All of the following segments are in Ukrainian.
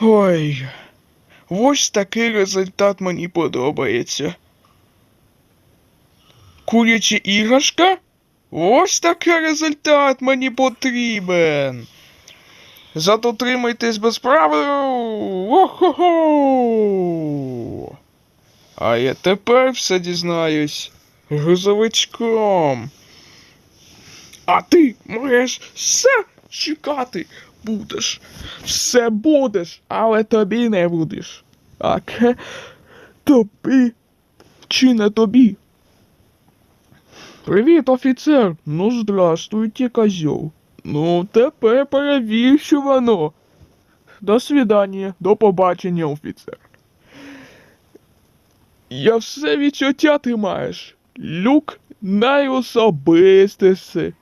Ой. Ось такий результат мені подобається. Куряча іграшка? Ось такий результат мені потрібен. Зато тримайтесь без правил. Охо-хо! А я тепер все дізнаюсь грузовичком. А ти маєш все чекати будеш. Все будеш, але тобі не будеш. Аке тобі чи не тобі? Привіт, офіцер. Ну, здравствуйте, козьол. Ну, тепер перевір, що воно. До свидання, до побачення, офіцер. Я все відчуття ти маєш. Люк найособистіше.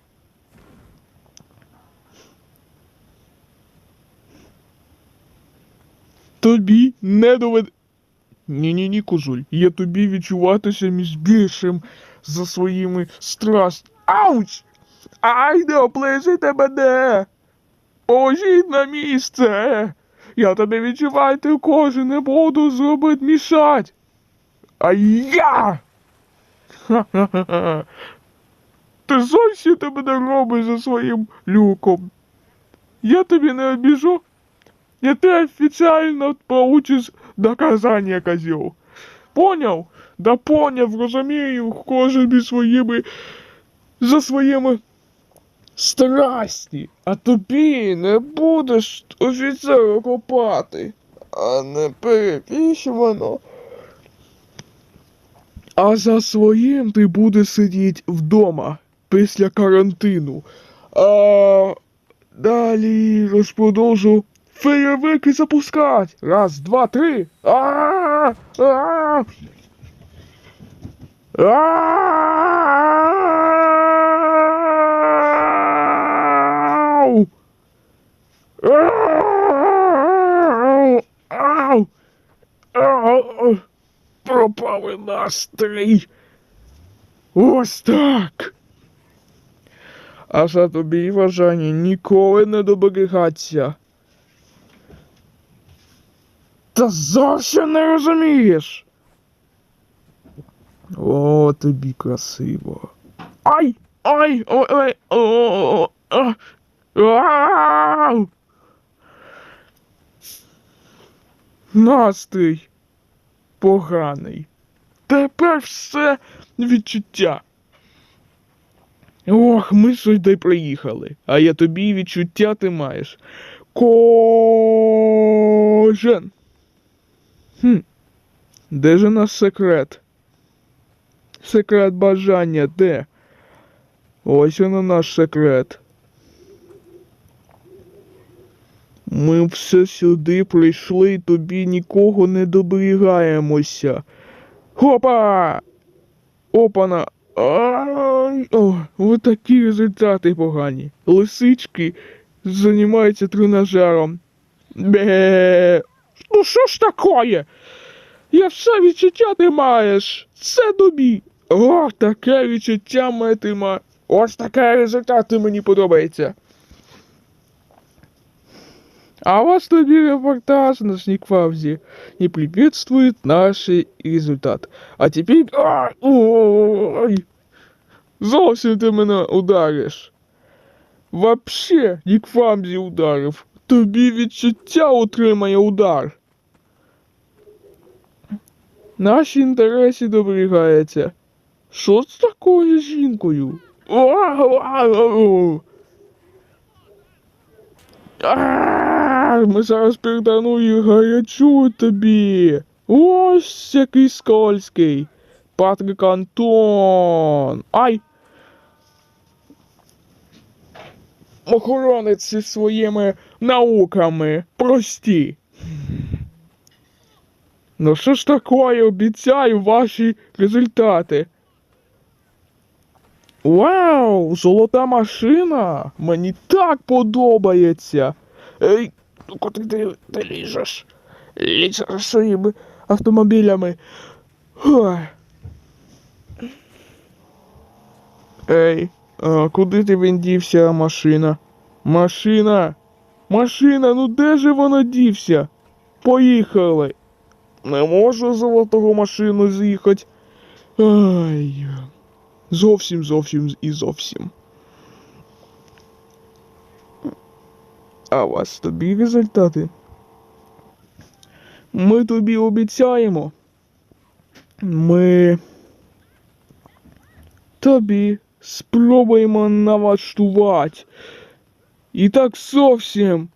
Тобі не довед... Ні-ні-ні, козуль, я тобі відчуватися між більшим за своїми страст. Ауч! Ай, не оближите мене! Положіть на місце! Я тебе відчуваю, ти кожен не буду зробити мішать! А я! Ха-ха-ха! Ти зовсім тебе не робиш за своїм люком. Я тобі не обіжу. И ты официально получишь наказание, козел. Понял? Да поняв, розумію, кожен своїми за своїми страсті. А тобі не будеш офіцеру копати, а не перепішувано. А за своїм ти будеш сидіти вдома після карантину. А далі розпродовжу фейерверки запускать. Раз, два, три. А-а-а! А-а-а! Ау! Ау! Ау! Пропали настрій. Ось так. А за тобі бажання ніколи не доберігаться. Та зовсім не розумієш. О, тобі красиво. Ай! Ай! Ой! Ой! О! а, Ау! Настрій поганий. Тепер все відчуття. Ох, ми сюди приїхали, а я тобі відчуття ти маєш. Кожен. Хм. Де же наш секрет? Секрет бажання, де? Ось воно наш секрет. Ми все сюди прийшли, тобі нікого не доберігаємося. Хопа! Опана! О, ви такі результати погані. Лисички займаються тренажером. Бе. Ну що ж такое? Я все відчуття ти маєш. Це тобі. О, таке відчуття ти. Ось таке результат мені подобається. А вас тобі репортаж на Сникфаузе не приветствует наш результат. А теперь... Ай, ой, зовсім ти мене удариш. Вообще, Нікфамзі ударив. Тобі відчуття отримає удар. Наші інтереси доберігається. Що з такою жінкою? Ми зараз передану і гарячу тобі. Ось який скользкий. Патрик Антон. Ай! Охоронець зі своїми науками. Прості. Ну що ж такое, обіцяю ваші результати. Вау, золота машина! Мені так подобається. Ей, ну куди ти, ти ліжеш? Ліж своїми автомобілями. Ой. Ей, а куди ти він дівся, машина? Машина! Машина, ну де же вона дівся? Поїхали. Не можу золотого машину з'їхати. Ай. Зовсім, зовсім і зовсім. А вас тобі результати? Ми тобі обіцяємо. Ми тобі спробуємо налаштувати. І так зовсім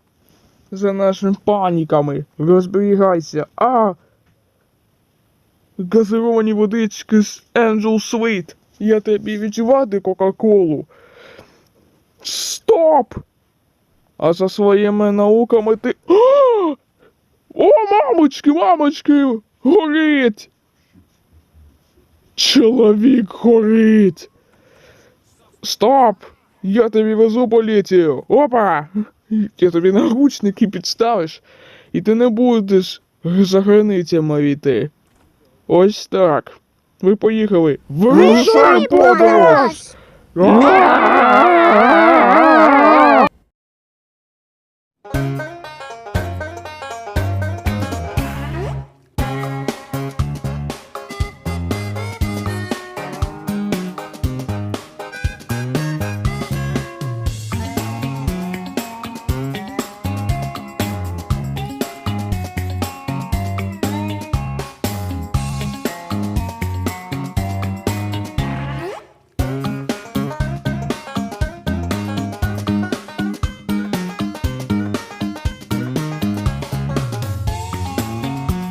за нашими паніками. Розберігайся. А газировані водички з Angel Sweet. Я тобі відчувати Кока-Колу. Стоп! А за своїми науками ти. О, О мамочки, мамочки! Горить! Чоловік горить! Стоп! Я тобі везу поліцію! Опа! Я тобі наручники підставиш, і ти не будеш за границями війти. Ось так. Ви поїхали. Вирушай подорож!